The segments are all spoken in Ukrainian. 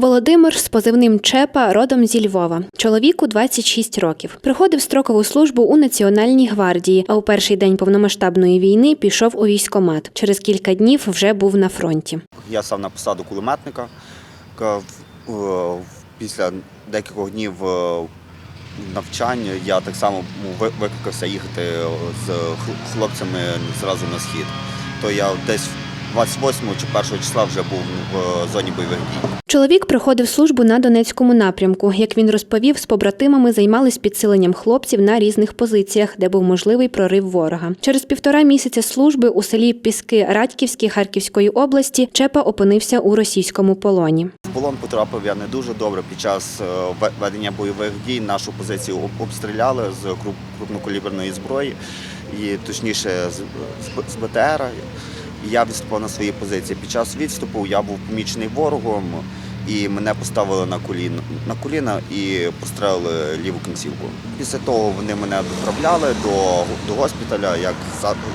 Володимир з позивним Чепа родом зі Львова. Чоловіку 26 років. Приходив строкову службу у Національній гвардії, а у перший день повномасштабної війни пішов у військкомат. Через кілька днів вже був на фронті. Я став на посаду кулеметника. Е, Після декількох днів е, навчання я так само викликався їхати з хлопцями зразу на схід. То я десь 28 чи 1 числа вже був в зоні бойових дій. Чоловік проходив службу на Донецькому напрямку. Як він розповів, з побратимами займались підсиленням хлопців на різних позиціях, де був можливий прорив ворога. Через півтора місяця служби у селі Піски Радьківські Харківської області Чепа опинився у російському полоні. В полон потрапив я не дуже добре. Під час е, ведення бойових дій нашу позицію обстріляли з круп- крупнокаліберної зброї, і точніше з БТР. І я відступав на свої позиції. Під час відступу я був помічений ворогом, і мене поставили на коліна, на коліна і прострелили ліву кінцівку. Після того вони мене доправляли до, до госпіталя, як,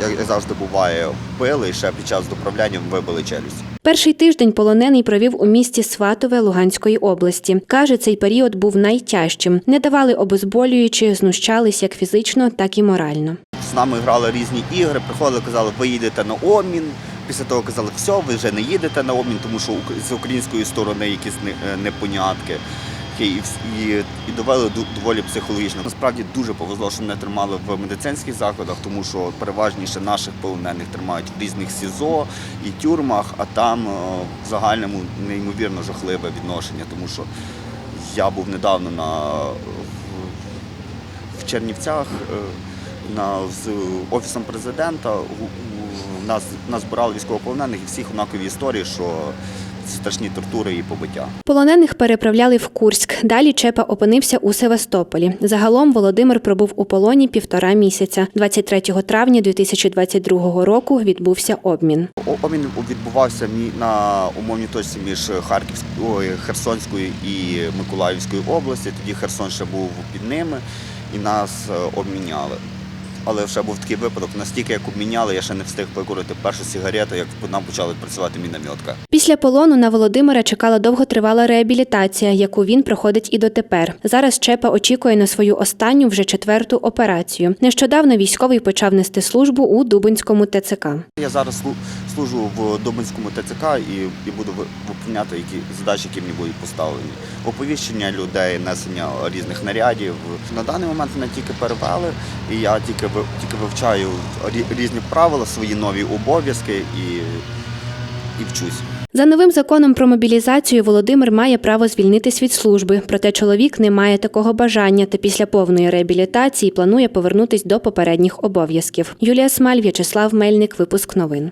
як завжди буває, вбили і ще під час доправляння вибили челюсть. Перший тиждень полонений провів у місті Сватове Луганської області. Каже, цей період був найтяжчим. Не давали обезболюючи, знущались як фізично, так і морально. Нами грали різні ігри, приходили, казали, ви їдете на обмін. Після того казали, все, ви вже не їдете на обмін, тому що з української сторони якісь е, непонятки. І, і, і довели доволі психологічно. Насправді дуже повезло, що мене тримали в медицинських закладах, тому що переважніше наших полонених тримають в різних СІЗО і тюрмах, а там е, в загальному неймовірно жахливе відношення, тому що я був недавно на в Чернівцях е, з офісом президента. Нас, нас збирали військовополонених і всіх однакові історії, що страшні тортури і побиття. Полонених переправляли в Курськ. Далі Чепа опинився у Севастополі. Загалом Володимир пробув у полоні півтора місяця. 23 травня 2022 року відбувся обмін. Обмін відбувався на умовній точці між Харківською, Херсонською і Миколаївською області. Тоді Херсон ще був під ними і нас е, обміняли. Але ще був такий випадок, настільки як обміняли, я ще не встиг викурити першу сигарету, як нам почали працювати мінометка. Після полону на Володимира чекала довготривала реабілітація, яку він проходить і дотепер. Зараз Чепа очікує на свою останню вже четверту операцію. Нещодавно військовий почав нести службу у Дубинському ТЦК. Я зараз служу в Дубинському ТЦК і, і буду ви- виконувати які задачі, які мені будуть поставлені. Оповіщення людей, несення різних нарядів. На даний момент мене тільки перевели, і я тільки тільки вивчаю рі- різні правила, свої нові обов'язки і, і вчусь. За новим законом про мобілізацію Володимир має право звільнитись від служби, проте чоловік не має такого бажання та після повної реабілітації планує повернутись до попередніх обов'язків. Юлія Смаль, В'ячеслав Мельник, випуск новин.